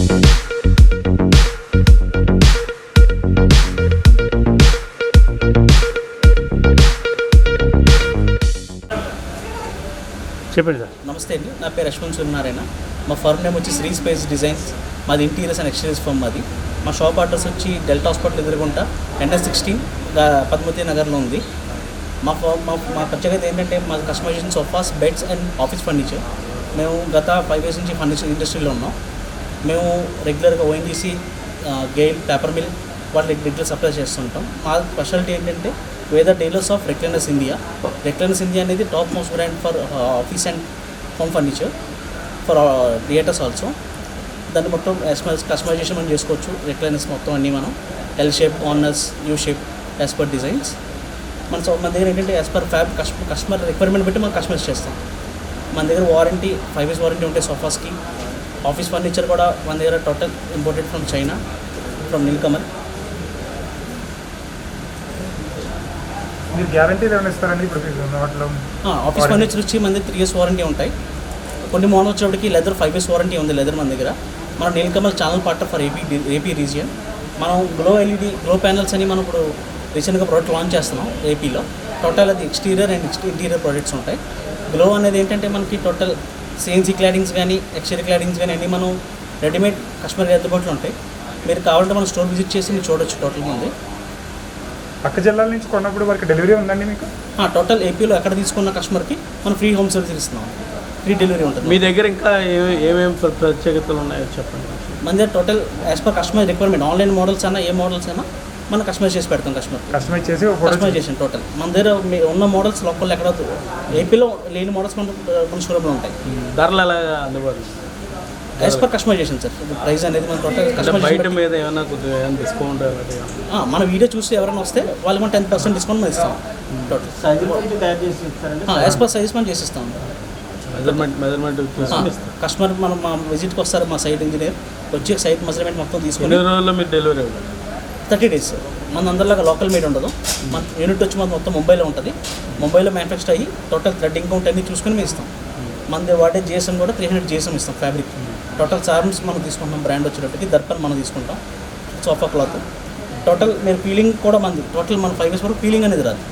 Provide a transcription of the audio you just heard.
చెప్పండి సార్. నమస్తే అండి. నా పేరు యశ్వంత్ సూర్యనారాయణ. మా ఫర్మ్ నేమ్ వచ్చి శ్రీ స్పేస్ డిజైన్స్. మాది ఇంటీరియర్స్ అండ్ ఎక్స్టీరియర్స్ ఫర్మ్ మాది. మా షాప్ అడ్రస్ వచ్చి డెల్టా హాస్పిటల్ ఎదురుగుంట ఎన్ఎస్ సిక్స్టీన్ పద్మతి నగర్లో ఉంది. మా మా మా ప్రత్యేకత ఏంటంటే మా customisation sofas beds and office furniture. మేము గత ఫైవ్ ఇయర్స్ నుంచి ఫర్నిచర్ ఇండస్ట్రీలో ఉన్నాం. మేము రెగ్యులర్గా ఓఎన్జీసీ గెయిల్ పేపర్ మిల్ వాళ్ళకి రెగ్యులర్ సప్లై చేస్తుంటాం. మా స్పెషాలిటీ ఏంటంటే whether dealers of recliners India recliners India అనేది top most brand for office and home furniture for theatres also దాన్ని మొత్తం కస్టమైజేషన్ మనం చేసుకోవచ్చు. రెక్లైనర్స్ మొత్తం అన్నీ మనం L shape corners U shape as per designs మన సో- మన దగ్గర ఏంటంటే as per fab customer customer requirement బట్టి మనం కస్టమైజ్ చేస్తాం. మన దగ్గర వారంటీ ఫైవ్ ఇయర్స్ వారంటీ ఉంటాయి సోఫాస్కి ఆఫీస్ ఫర్నిచర్ కూడా మన దగ్గర total imported from China from Nilkamal office furniture వచ్చి మన దగ్గర త్రీ ఇయర్స్ వారంటీ ఉంటాయి. కొన్ని మోడల్ వచ్చేప్పటికి లెదర్ ఫైవ్ ఇయర్స్ వారంటీ ఉంది లెదర్ మన దగ్గర. మన Nilkamal channel partner for AP AP region మనం గ్లో ఎల్ఈడి గ్లో ప్యానల్స్ అని మనం ఇప్పుడు రీసెంట్గా ప్రోడక్ట్ లాంచ్ చేస్తున్నాం ఏపీలో టోటల్ అది ఎక్స్టీరియర్ అండ్ ఇంటీరియర్ ప్రోడక్ట్స్ ఉంటాయి. గ్లో అనేది ఏంటంటే మనకి టోటల్ సిఎన్సీ క్లాడింగ్స్ కానీ ఎక్స్టీరియర్ క్లాడింగ్స్ కానీ అన్నీ మనం రెడీమేడ్ కస్టమర్కి అందుబాటులో ఉంటాయి. మీరు కావాలంటే మనం స్టోర్ విజిట్ చేసి మీరు చూడొచ్చు టోటల్ ఉంది. పక్క జిల్లాల నుంచి కొన్నప్పుడు వారికి డెలివరీ ఉందండి మీకు? టోటల్ ఏపీలో ఎక్కడ తీసుకున్న కస్టమర్కి మనం ఫ్రీ హోమ్ సర్వీస్ ఇస్తున్నాం. ఫ్రీ డెలివరీ ఉంటుంది. మీ దగ్గర ఇంకా ఏమే- ఏమేమి ప్ర- ప్రత్యేకతలు ఉన్నాయో చెప్పండి. మన దగ్గర total as per customer requirement online models అయినా ఏ మోడల్స్ అయినా మనం కస్టమైజ్ చేసి పెడతాం కస్టమర్ కస్టమైజ్ చేసి కస్టమైజేషన్ టోటల్ మన దగ్గర ఉన్న మోడల్స్ లోకల్ ఎక్కడ ఏపీలో లేని మోడల్స్ మన మన షోరూమ్లో ఉంటాయి. ధరలు ఎలా అందుబాటులో as per customisation sir price అనేది మన టోటల్ బయట కస్టమైజేషన్ మీద ఏమైనా కొద్దిగా ఏమైనా డిస్కౌంట్? మన వీడియో చూసి ఎవరైనా వస్తే వాళ్ళకి మనం టెన్ పర్సెంట్ డిస్కౌంట్ మనం ఇస్తాం. టోటల్ యాజ్ పర్ సైజ్ మనం చేసిస్తాం. మెజర్మెంట్ మెజర్మెంట్ కస్టమర్ మనం మా విజిట్కి వస్తారు మా సైట్ ఇంజనీర్ వచ్చి సైట్ మెజర్మెంట్ మొత్తం తీసుకొని రోజుల్లో మీరు డెలివరీ థర్టీ డేస్. మన అందరిలాగా లోకల్ మేడ్ ఉండదు. మన యూనిట్ వచ్చి మన మొత్తం ముంబైలో ఉంటుంది. ముంబైలో మ్యానుఫ్యాక్చర్ అయ్యి టోటల్ థ్రెడ్డింగ్ కౌంట్ అన్ని చూసుకొని మేము ఇస్తాం. మనది వాడే జిఎస్ఎం కూడా త్రీ హండ్రెడ్ జిఎస్ఎం ఇస్తాం ఫ్యాబ్రిక్ టోటల్ చార్మ్స్ మనం తీసుకుంటాం బ్రాండ్ వచ్చేటప్పటికి దర్పన్ మనం తీసుకుంటాం సోఫా క్లాత్ టోటల్ మీరు ఫీలింగ్ కూడా మంది టోటల్ మన ఫైవ్ ఇయర్స్ వరకు ఫీలింగ్ అనేది రాదు.